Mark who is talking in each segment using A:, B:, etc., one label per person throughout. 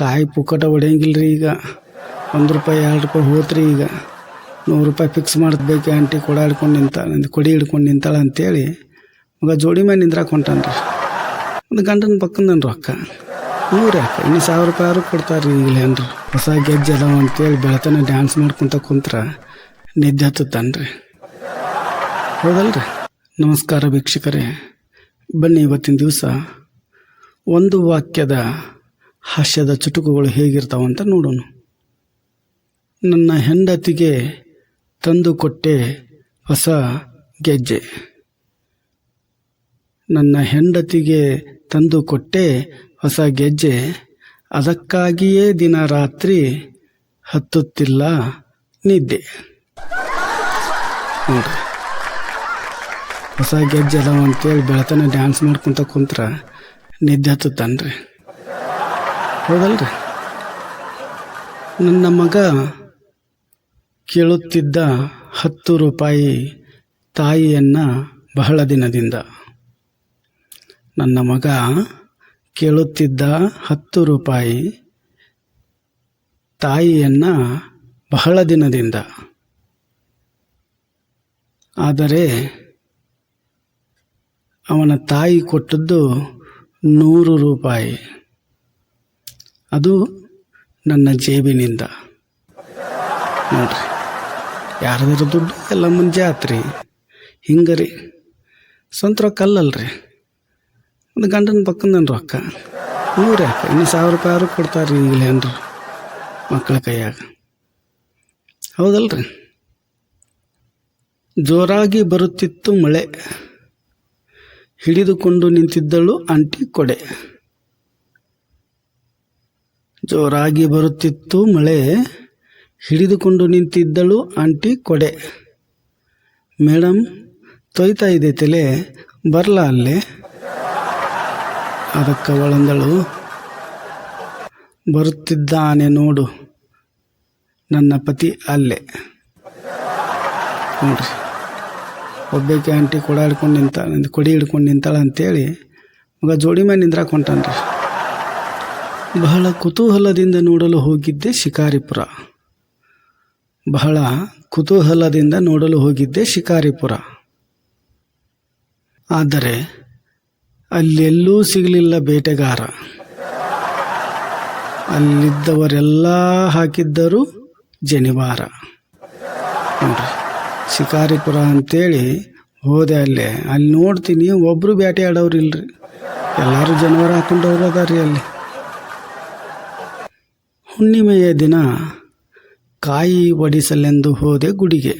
A: ಕಾಯಿ ಪುಕ್ಕಟ ಹೊಡೆಯಂಗಿಲ್ಲ ರೀ ಈಗ. ಒಂದು ರೂಪಾಯಿ, ಎರಡು ರೂಪಾಯಿ ಹೋತ್ರಿ ಈಗ. ನೂರು ರೂಪಾಯಿ ಫಿಕ್ಸ್ ಮಾಡಬೇಕು ಆಂಟಿ ಕೊಡ ಹಿಡ್ಕೊಂಡು ನಿಂತಾಳೆ ಕೊಡಿ ಹಿಡ್ಕೊಂಡು ನಿಂತಾಳೆ ಅಂತೇಳಿ ಮಗ ಜೋಡಿ ಮೇಲೆ ನಿಂದ್ರಾಕ ಹೊಂಟಾನ್ರಿ. ಒಂದು ಗಂಡನ ಪಕ್ಕಂದನ್ ರೊಕ್ಕ. ನೂರೇ ಅಕ್ಕ ಇನ್ನು ಸಾವಿರ ರೂಪಾಯಿ ಕೊಡ್ತಾರೆ ರೀ ಈಗಲೇನ್ರಿ ಹೊಸ ಗೆಜ್ಜೆ ಅದಾವ ಅಂತೇಳಿ ಬೆಳತನ ಡ್ಯಾನ್ಸ್ ಮಾಡ್ಕೊತ ಕುಂತ್ರ ನಿದ್ದೆ ಹತ್ತುತ್ತಾನ್ರಿ. ಹೌದಲ್ರಿ? ನಮಸ್ಕಾರ ವೀಕ್ಷಕರೇ. ಬನ್ನಿ ಇವತ್ತಿನ ದಿವಸ ಒಂದು ವಾಕ್ಯದ ಹಾಸ್ಯದ ಚುಟುಕುಗಳು ಹೇಗಿರ್ತಾವಂತ ನೋಡೋಣ. ನನ್ನ ಹೆಂಡತಿಗೆ ತಂದು ಕೊಟ್ಟೆ ಹೊಸ ಗೆಜ್ಜೆ. ನನ್ನ ಹೆಂಡತಿಗೆ ತಂದು ಕೊಟ್ಟೆ ಹೊಸ ಗೆಜ್ಜೆ. ಅದಕ್ಕಾಗಿಯೇ ದಿನ ರಾತ್ರಿ ಹತ್ತುತ್ತಿಲ್ಲ ನಿದ್ದೆ. ನೋಡ್ರಿ. ಹೊಸ ಗೆಜ್ಜೆ ಅದಾವ ಅಂತೇಳಿ ಬೆಳತನ ಡ್ಯಾನ್ಸ್ ಮಾಡ್ಕೊತ ಕುಂತ್ರ ನಿದ್ದೆ ಹತ್ತುತ್ತಾನ್ರಿ. ಹೌದಲ್ರಿ? ನನ್ನ ಮಗ ಕೇಳುತ್ತಿದ್ದ ಹತ್ತು ರೂಪಾಯಿ ತಾಯಿಯನ್ನ ಬಹಳ ದಿನದಿಂದ. ನನ್ನ ಮಗ ಕೇಳುತ್ತಿದ್ದ ಹತ್ತು ರೂಪಾಯಿ ತಾಯಿಯನ್ನ ಬಹಳ ದಿನದಿಂದ. ಆದರೆ ಅವನ ತಾಯಿ ಕೊಟ್ಟದ್ದು ನೂರು ರೂಪಾಯಿ. ಅದು ನನ್ನ ಜೇಬಿನಿಂದ. ನೋಡ್ರಿ ಯಾರ್ದಾರ ದುಡ್ಡು? ಎಲ್ಲ ಮುಂಜೆ ಆತ್ರಿ ಹಿಂಗರಿ ಸ್ವಂತ ರೊಕ್ಕ ಅಲ್ಲಲ್ರಿ ಒಂದು ಗಂಡನ ಪಕ್ಕದ ನನ್ನ ರೊಕ್ಕ. ನೂರು ಯಾಕೆ? ಇನ್ನು ಸಾವಿರ ರೂಪಾಯಿ ಆದ್ರೂ ಕೊಡ್ತಾರೆ ಏನ್ರಿ ಮಕ್ಕಳ ಕೈಯಾಗ. ಹೌದಲ್ರಿ? ಜೋರಾಗಿ ಬರುತ್ತಿತ್ತು ಮಳೆ. ಹಿಡಿದುಕೊಂಡು ನಿಂತಿದ್ದಳು ಆಂಟಿ ಕೊಡೆ. ಜೋರಾಗಿ ಬರುತ್ತಿತ್ತು, ಮಳೆ ಹಿಡಿದುಕೊಂಡು ನಿಂತಿದ್ದಳು ಆಂಟಿ ಕೊಡೆ. ಮೇಡಮ್ ತೊಯ್ತಾ ಇದೆ ತಲೆ, ಬರಲ ಅಲ್ಲೇ? ಅದಕ್ಕೆ ಅವಳಂದಳು. ಬರುತ್ತಿದ್ದಾನೆ ನೋಡು, ನನ್ನ ಪತಿ ಅಲ್ಲೇ. ನೋಡ್ರಿ, ಒಬ್ಬಾಕೆ ಆಂಟಿ ಕೊಡ ಹಿಡ್ಕೊಂಡು ನಿಂತ, ಕೊಡಿ ಹಿಡ್ಕೊಂಡು ನಿಂತಾಳೆ ಅಂತೇಳಿ ಮಗ ಜೋಡಿ ಮೇಲೆ ನಿಂದ್ರಾಕ ಬಹಳ ಕುತೂಹಲದಿಂದ ನೋಡಲು ಹೋಗಿದ್ದೆ ಶಿಕಾರಿಪುರ. ಬಹಳ ಕುತೂಹಲದಿಂದ ನೋಡಲು ಹೋಗಿದ್ದೆ ಶಿಕಾರಿಪುರ. ಆದರೆ ಅಲ್ಲೆಲ್ಲೂ ಸಿಗಲಿಲ್ಲ ಬೇಟೆಗಾರ. ಅಲ್ಲಿದ್ದವರೆಲ್ಲ ಹಾಕಿದ್ದರು ಜನಿವಾರ. ನೋಡ್ರಿ, ಶಿಕಾರಿಪುರ ಅಂತೇಳಿ ಹೋದೆ ಅಲ್ಲೇ. ಅಲ್ಲಿ ನೋಡ್ತೀನಿ ಒಬ್ಬರು ಬೇಟೆ ಆಡೋರು ಇಲ್ರಿ ಎಲ್ಲರೂ ಜನವರ ಹಾಕೊಂಡವ್ರು ಅದಾರಿ ಅಲ್ಲಿ. ಹುಣ್ಣಿಮೆಯ ದಿನ ಕಾಯಿ ಒಡಿಸಲೆಂದು ಹೋದೆ ಗುಡಿಗೆ.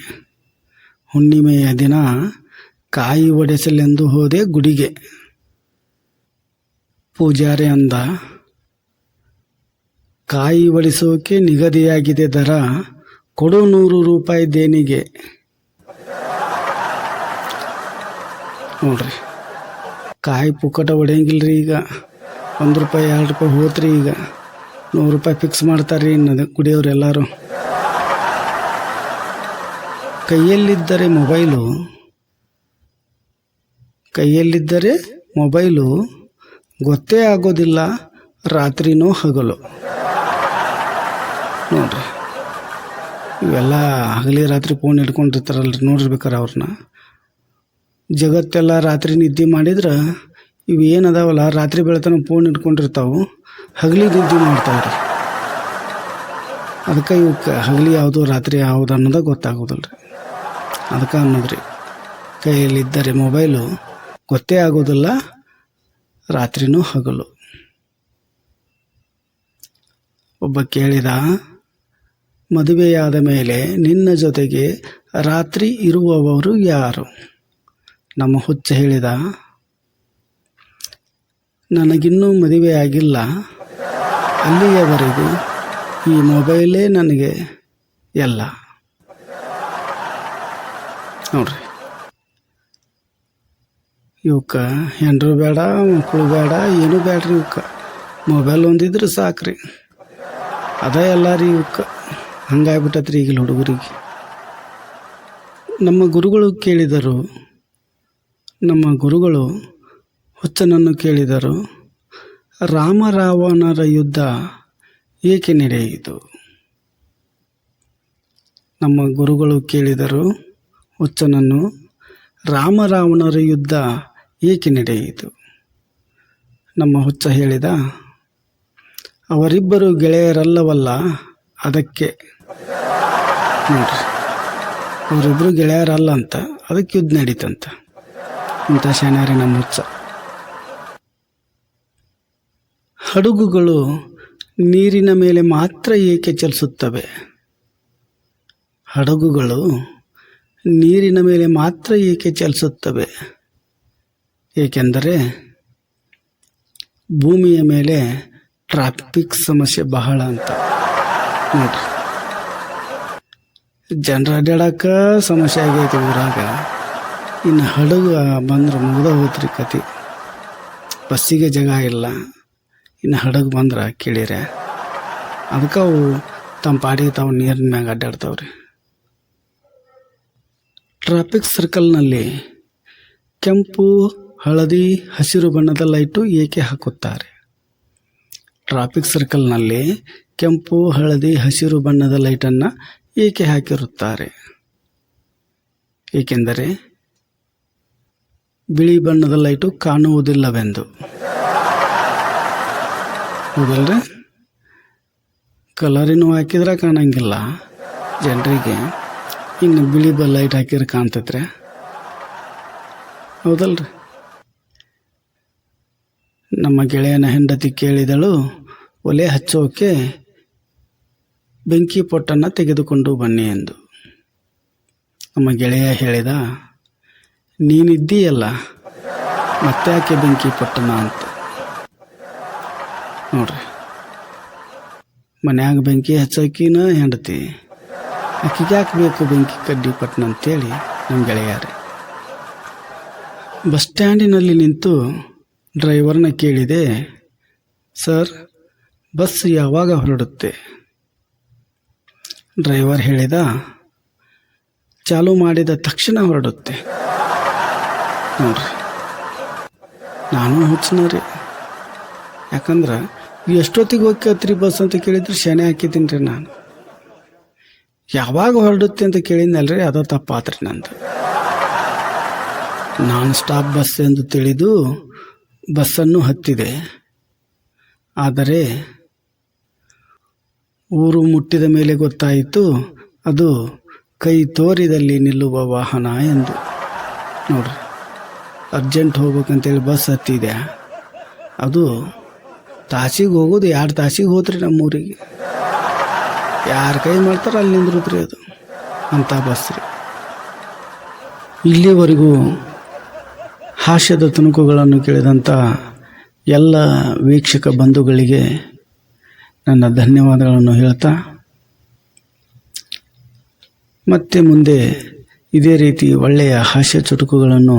A: ಹುಣ್ಣಿಮೆಯ ದಿನ ಕಾಯಿ ಒಡೆಸಲೆಂದು ಹೋದೆ ಗುಡಿಗೆ. ಪೂಜಾರಿ ಅಂದ, ಕಾಯಿ ಒಡಿಸೋಕೆ ನಿಗದಿಯಾಗಿದೆ ದರ, ಕೊಡು ನೂರು ರೂಪಾಯಿ ದೇಣಿಗೆ. ನೋಡ್ರಿ, ಕಾಯಿ ಪುಕ್ಕಟ ಒಡೆಯಂಗಿಲ್ಲರಿ ಈಗ. ಒಂದು ರೂಪಾಯಿ ಎರಡು ರೂಪಾಯಿ ಹೋತ್ರಿ ಈಗ. ನೂರು ರೂಪಾಯಿ ಫಿಕ್ಸ್ ಮಾಡ್ತಾರೆ ರೀ ಕುಡಿಯೋರು ಎಲ್ಲರೂ. ಕೈಯಲ್ಲಿದ್ದರೆ ಮೊಬೈಲು ಕೈಯಲ್ಲಿದ್ದರೆ ಮೊಬೈಲು ಗೊತ್ತೇ ಆಗೋದಿಲ್ಲ, ರಾತ್ರಿನೂ ಹಗಲು. ನೋಡ್ರಿ, ಇವೆಲ್ಲ ಹಗಲಿ ರಾತ್ರಿ ಫೋನ್ ಹಿಡ್ಕೊಂಡಿರ್ತಾರಲ್ರಿ, ನೋಡಿರ್ಬೇಕಾರೆ ಅವ್ರನ್ನ. ಜಗತ್ತೆಲ್ಲ ರಾತ್ರಿ ನಿದ್ದೆ ಮಾಡಿದ್ರೆ ಇವು ಏನದಾವಲ್ಲ ರಾತ್ರಿ ಬೆಳತನ ಫೋನ್ ಹಿಡ್ಕೊಂಡಿರ್ತಾವೆ. ಹಗಲಿ ನಿದ್ದೆ ಮಾಡ್ತಾವ್ರಿ. ಅದಕ್ಕೆ ಇವಕ್ಕೆ ಹಗಲಿ ಯಾವುದು ರಾತ್ರಿ ಯಾವುದು ಅನ್ನೋದು ಗೊತ್ತಾಗೋದಿಲ್ಲ ರೀ ಅದಕ್ಕೆ ಅನ್ನೋದ್ರಿ. ಕೈಯಲ್ಲಿದ್ದರೆ ಮೊಬೈಲು ಗೊತ್ತೇ ಆಗೋದಿಲ್ಲ, ರಾತ್ರಿನೂ ಹಗಲು. ಒಬ್ಬ ಕೇಳಿದ, ಮದುವೆಯಾದ ಮೇಲೆ ನಿನ್ನ ಜೊತೆಗೆ ರಾತ್ರಿ ಇರುವವರು ಯಾರು? ನಮ್ಮ ಹುಚ್ಚ ಹೇಳಿದ, ನನಗಿನ್ನೂ ಮದುವೆ ಆಗಿಲ್ಲ ಅಲ್ಲಿಯವರೆಗೂ ಈ ಮೊಬೈಲೇ ನನಗೆ ಎಲ್ಲ. ನೋಡ್ರಿ. ಇವಕ್ಕೆ ಹೆಂಡ್ರು ಬೇಡ ಮಕ್ಕಳು ಬೇಡ, ಏನೂ ಬೇಡ್ರಿ ಇವಕ್ಕೆ ಮೊಬೈಲ್ ಒಂದಿದ್ರೆ ಸಾಕ್ರಿ. ಅದ ಎಲ್ಲ ರೀ ಇವಕ್ಕೆ ಹಂಗಾಗ್ಬಿಟ್ಟತ್ರಿ ಈಗಿನ ಹುಡುಗರಿಗೆ. ನಮ್ಮ ಗುರುಗಳು ಕೇಳಿದರು. ನಮ್ಮ ಗುರುಗಳು ಹುಚ್ಚನನ್ನು ಕೇಳಿದರು. ರಾಮ ರಾವಣರ ಯುದ್ಧ ಏಕೆ ನಡೆಯಿತು? ನಮ್ಮ ಗುರುಗಳು ಕೇಳಿದರು, ಹುಚ್ಚನನ್ನು, ರಾಮರಾವಣರ ಯುದ್ಧ ಏಕೆ ನಡೆಯಿತು? ನಮ್ಮ ಹುಚ್ಚ ಹೇಳಿದ, ಅವರಿಬ್ಬರು ಗೆಳೆಯರಲ್ಲವಲ್ಲ, ಅದಕ್ಕೆ. ನೋಡ್ರಿ ಅವರಿಬ್ಬರು ಗೆಳೆಯರಲ್ಲ ಅಂತ, ಅದಕ್ಕೆ ಯುದ್ಧ ನಡೀತಂತ. ಇಂಥ ಶಾನ್ಯಾರಿ ನಮ್ಮ ಹುಚ್ಚ. ಹಡಗುಗಳು ನೀರಿನ ಮೇಲೆ ಮಾತ್ರ ಏಕೆ ಚಲಿಸುತ್ತವೆ? ಹಡಗುಗಳು ನೀರಿನ ಮೇಲೆ ಮಾತ್ರ ಏಕೆ ಚಲಿಸುತ್ತವೆ? ಏಕೆಂದರೆ ಭೂಮಿಯ ಮೇಲೆ ಟ್ರಾಫಿಕ್ ಸಮಸ್ಯೆ ಬಹಳ ಅಂತ. ನೋಡ್ರಿ. ಜನರ ಅಡ್ಡಾಡಕ್ಕ ಸಮಸ್ಯೆ ಆಗೈತೆ ಊರಾಗ. ಇನ್ನು ಹಡಗು ಬಂದ್ರೆ ಮುಗಿದ ಹೋತ್ರಿ ಕತಿ ಬಸ್ಸಿಗೆ ಜಾಗ ಇಲ್ಲ. ಇನ್ನು ಹಡಗು ಬಂದ್ರೆ ಕೇಳಿರೆ. ಅದಕ್ಕೆ ಅವು ತಮ್ಮ ಪಾಡಿಗೆ ತಾವು ನೀರಿನ ಮ್ಯಾಗ ಅಡ್ಡಾಡ್ತಾವ್ರಿ. ಟ್ರಾಫಿಕ್ ಸರ್ಕಲ್ನಲ್ಲಿ ಕೆಂಪು, ಹಳದಿ, ಹಸಿರು ಬಣ್ಣದ ಲೈಟು ಏಕೆ ಹಾಕುತ್ತಾರೆ? ಟ್ರಾಫಿಕ್ ಸರ್ಕಲ್ನಲ್ಲಿ ಕೆಂಪು, ಹಳದಿ, ಹಸಿರು ಬಣ್ಣದ ಲೈಟನ್ನು ಏಕೆ ಹಾಕಿರುತ್ತಾರೆ? ಏಕೆಂದರೆ ಬಿಳಿ ಬಣ್ಣದ ಲೈಟು ಕಾಣುವುದಿಲ್ಲವೆಂದು. ಹೌದಲ್ರಿ ಕಲರಿನೂ ಹಾಕಿದ್ರೆ ಕಾಣಂಗಿಲ್ಲ. ಜನರಿಗೆ. ಇನ್ನು ಬಿಳಿ ಬ ಲೈಟ್ ಹಾಕಿದ್ರೆ ಕಾಣ್ತೈತ್ರೆ. ಹೌದಲ್ರಿ? ನಮ್ಮ ಗೆಳೆಯನ ಹೆಂಡತಿ ಕೇಳಿದಳು, ಒಲೆ ಹಚ್ಚೋಕೆ ಬೆಂಕಿ ಪೊಟ್ಟನ್ನು ತೆಗೆದುಕೊಂಡು ಬನ್ನಿ ಎಂದು. ನಮ್ಮ ಗೆಳೆಯ ಹೇಳಿದ, ನೀನಿದ್ದೀಯಲ್ಲ ಮತ್ತೆ ಯಾಕೆ ಬೆಂಕಿ ಪೊಟ್ಟಣ ಅಂತ. ನೋಡ್ರಿ. ಮನ್ಯಾಗ ಬೆಂಕಿ ಹಚ್ಚಾಕಿನ ಹೆಂಡತಿ. ಆಕಿಗೆ ಯಾಕೆ ಬೇಕು ಬೆಂಕಿ ಕಡ್ಡಿ ಪಟ್ಟಣ ಅಂತೇಳಿ ನಮ್ಮ ಗೆಳೆಯಾರೆ. ಬಸ್ ಸ್ಟ್ಯಾಂಡಿನಲ್ಲಿ ನಿಂತು ಡ್ರೈವರ್ನ ಕೇಳಿದೆ, ಸರ್, ಬಸ್ ಯಾವಾಗ ಹೊರಡುತ್ತೆ? ಡ್ರೈವರ್ ಹೇಳಿದ, ಚಾಲು ಮಾಡಿದ ತಕ್ಷಣ ಹೊರಡುತ್ತೆ. ನೋಡ್ರಿ. ನಾನು ಹುಚ್ಚನ ರೀ ಯಾಕಂದ್ರೆ ಎಷ್ಟೊತ್ತಿಗೆ ಹೋಗ್ಯತ್ರಿ ಬಸ್ ಅಂತ ಕೇಳಿದ್ರೆ ಶನಿ ಹಾಕಿದ್ದೀನಿ ರೀ ನಾನು. ಯಾವಾಗ ಹೊರಡುತ್ತೆ ಅಂತ ಕೇಳಿದ್ನಲ್ರಿ ಅದು ತಪ್ಪಾತ್ರಿ ನಂದು. ನಾನು ಸ್ಟಾಪ್ ಬಸ್ ಎಂದು ತಿಳಿದು ಬಸ್ಸನ್ನು ಹತ್ತಿದೆ. ಆದರೆ ಊರು ಮುಟ್ಟಿದ ಮೇಲೆ ಗೊತ್ತಾಯಿತು, ಅದು ಕೈ ತೋರಿದಲ್ಲಿ ನಿಲ್ಲುವ ವಾಹನ ಎಂದು. ನೋಡ್ರಿ ಅರ್ಜೆಂಟ್ ಹೋಗ್ಬೇಕಂತೇಳಿ ಬಸ್ ಹತ್ತಿದೆ ಅದು ತಾಸಿಗೆ ಹೋಗೋದು ಎರಡು ತಾಸಿಗೆ ಹೋದ್ರಿ ನಮ್ಮೂರಿಗೆ? ಯಾರ ಕೈ ಮಾಡ್ತಾರೆ ಅಲ್ಲಿ ನಿಂದ್ರಿ ಅದು. ಅಂತ ಬಸ್ ರೀ ಇಲ್ಲಿವರೆಗೂ ಹಾಸ್ಯದ ತುಣುಕುಗಳನ್ನು ಕೇಳಿದಂಥ ಎಲ್ಲ ವೀಕ್ಷಕ ಬಂಧುಗಳಿಗೆ ನನ್ನ ಧನ್ಯವಾದಗಳನ್ನು ಹೇಳ್ತಾ, ಮತ್ತೆ ಮುಂದೆ ಇದೇ ರೀತಿ ಒಳ್ಳೆಯ ಹಾಸ್ಯ ಚುಟುಕುಗಳನ್ನು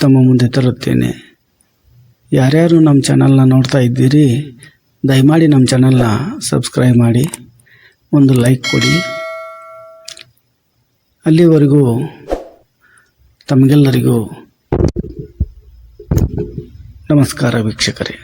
A: ತಮ್ಮ ಮುಂದೆ ತರುತ್ತೇನೆ. ಯಾರ್ಯಾರು ನಮ್ಮ ಚಾನಲ್ನ ನೋಡ್ತಾ ಇದ್ದೀರಿ, ದಯಮಾಡಿ ನಮ್ಮ ಚಾನಲ್ನ ಸಬ್ಸ್ಕ್ರೈಬ್ ಮಾಡಿ, ಒಂದು ಲೈಕ್ ಕೊಡಿ. ಅಲ್ಲಿವರೆಗೂ ತಮಗೆಲ್ಲರಿಗೂ ನಮಸ್ಕಾರ ವೀಕ್ಷಕರೇ.